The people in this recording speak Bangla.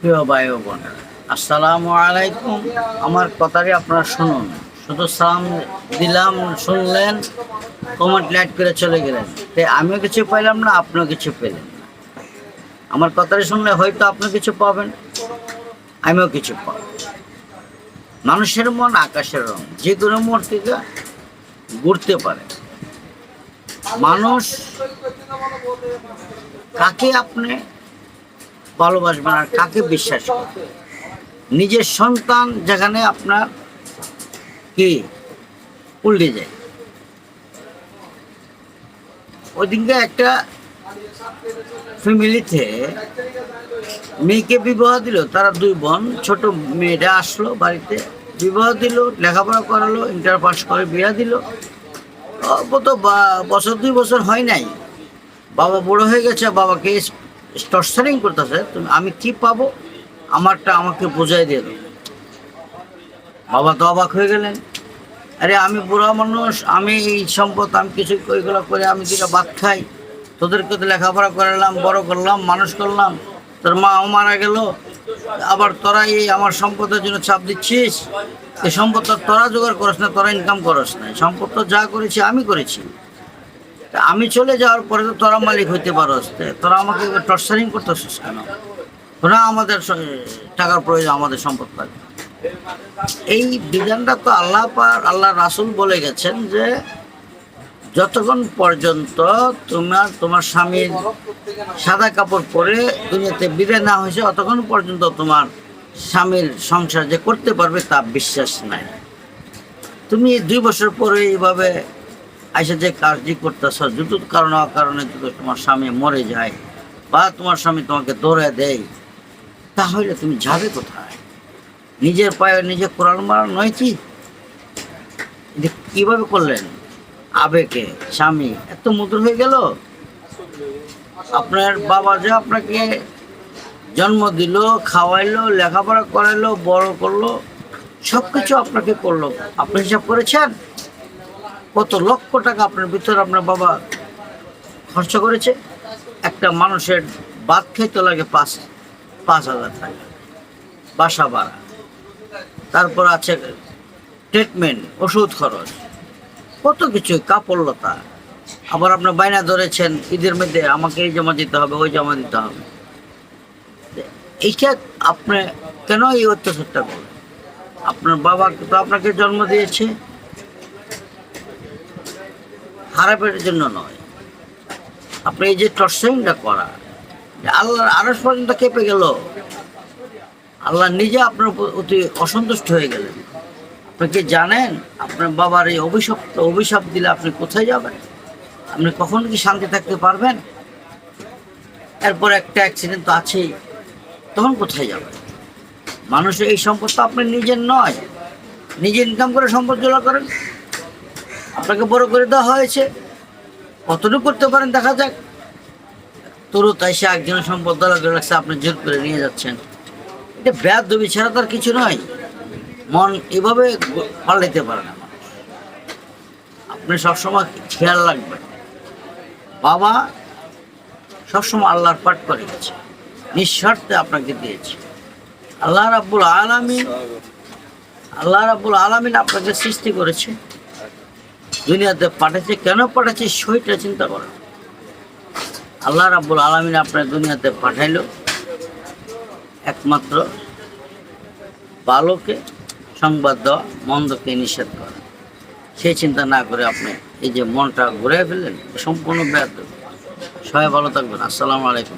প্রিয় ভাই ও বোনেরা, আসসালামু আলাইকুম। আমার কথাটি আপনারা শুনুন। শুধু সালাম দিলাম, শুনলেন কমেন্ট লাইট করে চলে গেলেন। তাই আমিও কিছু পাইলাম না, আপনিও কিছু পেলেন আমার কথাটি শুনলে হয়তো আপনি কিছু পাবেন, আমিও কিছু পাব। মানুষের মন, আকাশের রং, যে কোনো মোড় থেকে ঘুরতে পারে। মানুষ, কাকে আপনি ভালোবাসবেন আর কাকে বিশ্বাস করবেন নিজের সন্তান যেখানে আপনার কি? উল্টে যায়। ওইদিনকে একটা ফ্যামিলিতে মেয়েকে বিবাহ দিল, তারা দুই বোন, ছোট মেয়েটা আসলো বাড়িতে, বিবাহ দিল, লেখাপড়া করালো ইন্টার পাস করে বিয়া দিল। অল্প তো বা- বছর দুই বছর হয় নাই। বাবা বড় হয়ে গেছে, বাবাকে টর্চারিং করতেছে তুমি আমি কি পাবো? আমারটা আমাকে বোঝাই দিয়ে দাও। বাবা তো অবাক হয়ে গেলেন। আরে আমি বুড়া মানুষ, আমি এই সম্পদ, আমি কিছু ওইগুলো করে আমি যেটা ভাত খাই, তোদেরকে তো লেখাপড়া করালাম, বড় করলাম, মানুষ করলাম, তোর মা মারা গেল, আবার তোরা এই আমার সম্পদের জন্য চাপ দিচ্ছিস? এই সম্পদ তোরা জোগাড় করস না, তোরা ইনকাম করস না। সম্পদ তো যা করেছি, আমি করেছি। আমি চলে যাওয়ার পরে তো তোরা মালিক হইতে পারস তোরা আমাকে টর্চারিং করতেছিস কেন? তোরা আমাদের টাকার প্রয়োজন, আমাদের সম্পদ লাগবে এই বিধানটা তো আল্লাহ আল্লাহ রাসুল বলে গেছেন যে, যতক্ষণ পর্যন্ত তোমার তোমার স্বামীর সাদা কাপড় পরে দুনিয়াতে বিদায় না হয়েছে, অতক্ষণ পর্যন্ত তোমার স্বামীর সংসার যে করতে পারবে তা বিশ্বাস নাই। তুমি দুই বছর পরে এইভাবে আইসা যে কাজটি করতেছ যদি কারণে অকারণে যদি তোমার স্বামী মরে যায় বা তোমার স্বামী তোমাকে দৌড়ে দেয়, তাহলে তুমি যাবে কোথায়? নিজের পায়ে নিজে কোরআন মারা নয় কি? কীভাবে করলেন? আবেগে স্বামী এত মধুর হয়ে গেল? আপনার বাবা যে আপনাকে জন্ম দিল, খাওয়াইলো, লেখাপড়া করাইলো, বড় করল সব কিছু আপনাকে করল। আপনি হিসাব করেছেন? কত লক্ষ টাকা আপনার ভিতরে আপনার বাবা খরচ করেছে? একটা মানুষের বাদ খেতে লাগে পাঁচ পাঁচ হাজার টাকা। বাসা ভাড়া। তারপর আছে ট্রিটমেন্ট ওষুধ খরচ। কত কিছু, কাপড়লতা। আবার আপনার বাইনা ধরেছেন, ঈদের মধ্যে আমাকে এই জমা দিতে হবে, ওই জমা দিতে হবে। এইটা আপনি কেন এই অত্যাচারটা করলেন? আপনার বাবা তো আপনাকে জন্ম দিয়েছে খারাপের জন্য নয়। আপনি এই যে টর্চারিংটা করা আল্লাহর আরস পর্যন্ত কেঁপে গেল, আল্লাহ নিজে আপনার অতি অসন্তুষ্ট হয়ে গেলেন। আপনি কি জানেন, আপনার বাবার এই অভিশাপ অভিশাপ দিলে আপনি কোথায় যাবেন? আপনি কখন কি শান্তি থাকতে পারবেন? এরপর একটা অ্যাক্সিডেন্ট তো আছেই, তখন কোথায় যাবেন? মানুষের এই সম্পদ তো আপনার নিজের নয়, নিজে ইনকাম করে সম্পদ জোগাড় করেন। আপনাকে বড় করে দেওয়া হয়েছে। কতটুকু করতে পারেন দেখা যাক। তরু তাই সে একজনের সম্পদ দলা করে রাখছে আপনি জোর করে নিয়ে যাচ্ছেন। এটা ব্যাধ দবি ছাড়া তার কিছু নয়। মন এভাবে পাল্টাইতে পারে না আপনি সবসময় খেয়াল রাখবেন। বাবা সবসময় আল্লাহর পাঠ করে গেছে। নিঃস্বার্থে আপনাকে দিয়েছে। আল্লাহ রাব্বুল আলামিন, আল্লাহ রাব্বুল আলামিন আপনাকে সৃষ্টি করেছে। দুনিয়াতে পাঠাচ্ছে কেন পাঠাচ্ছে সেইটা চিন্তা করেন। আল্লাহ রাব্বুল আলামিন আপনার দুনিয়াতে পাঠাইল। একমাত্র ভালোকে সংবাদ দেওয়া, মন্দকে নিষেধ করা। সেই চিন্তা না করে আপনি এই যে মনটা ঘুরে ফেললেন, সম্পূর্ণ ব্যর্থ। সবাই ভালো থাকবেন। আসসালামু আলাইকুম।